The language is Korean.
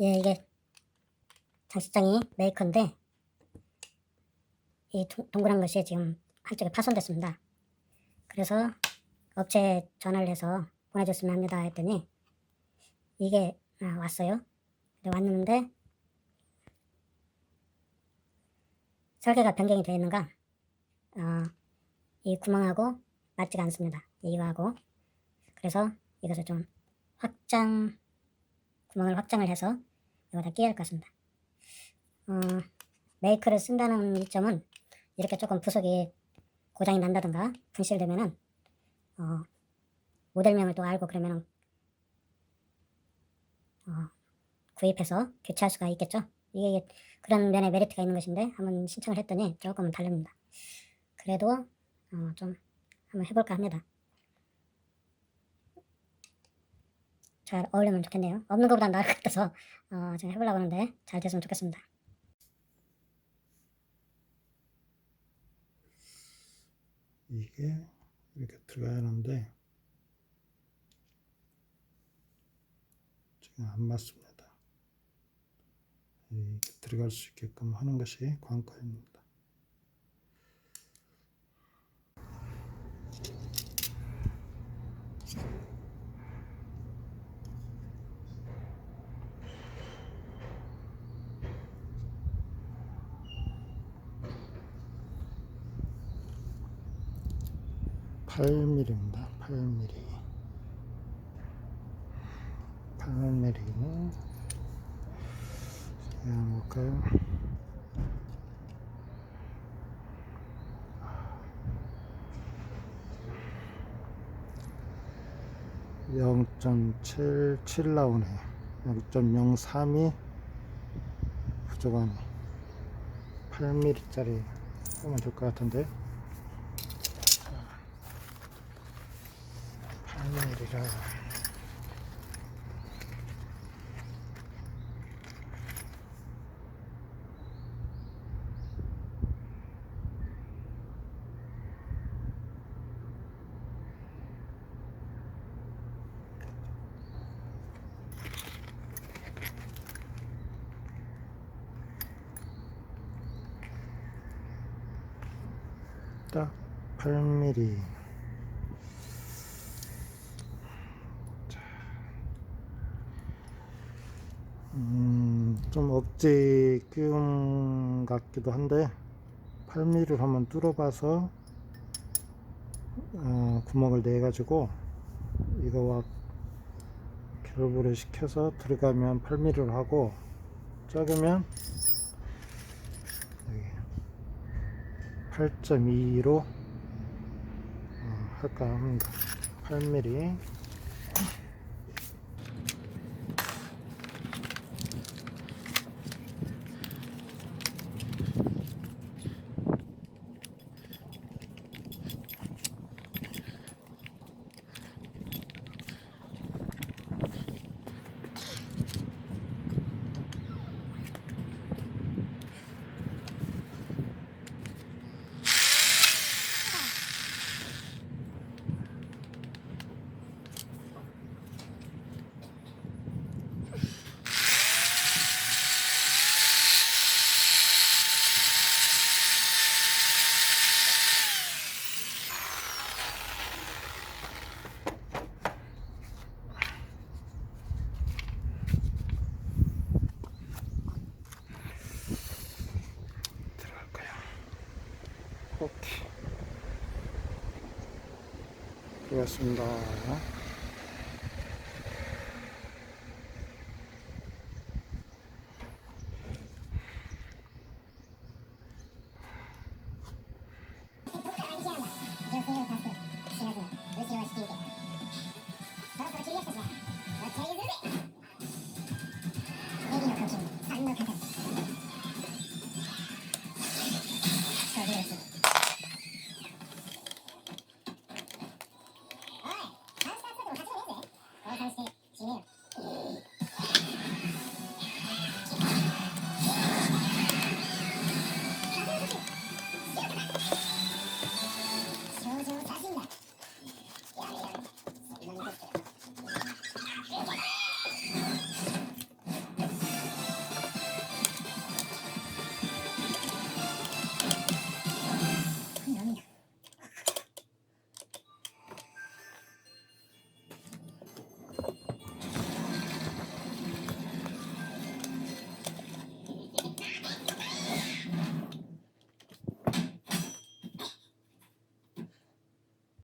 예, 이게 장식장이 메이커인데 이 동- 동그란 것이 지금 한쪽에 파손됐습니다. 그래서 업체에 전화를 해서 보내줬으면 합니다 했더니 이게 아, 왔어요. 왔는데 설계가 변경이 되어 있는가 어, 이 구멍하고 맞지가 않습니다. 이거하고 그래서 이것을 좀 확장 구멍을 확장을 해서 여기다 끼워야 할것 같습니다. 어, 메이크를 쓴다는 이점은 이렇게 조금 부속이 고장이 난다든가 분실되면은 어, 모델명을 또 알고 그러면은 어, 구입해서 교체할 수가 있겠죠. 이게 그런 면에 메리트가 있는 것인데 한번 신청을 했더니 조금은 다릅니다. 그래도 어, 좀 한번 해볼까 합니다. 잘 어울리면 좋겠네요. 없는 것보다 나을 것 같아서 어, 제가 해보려고 하는데 잘 됐으면 좋겠습니다. 이게 이렇게 들어가야 하는데 지금 안 맞습니다. 이렇게 들어갈 수 있게끔 하는 것이 관건입니다. 谢谢 8mm입니다. 8mm. 8mm는 그냥 볼까요? (0.77) 나오네 (0.03이) 부족하네 (8mm짜리) 하면 좋을 것 같은데 8mm라 딱 8mm 좀 억지 끼움 같기도 한데 8mm를 한번 뚫어봐서 어, 구멍을 내 가지고 이거와 결부를 시켜서 들어가면 8mm를 하고 작으면 여기 8.2로 어, 할까 합니다. 8mm 오케이. 고맙습니다.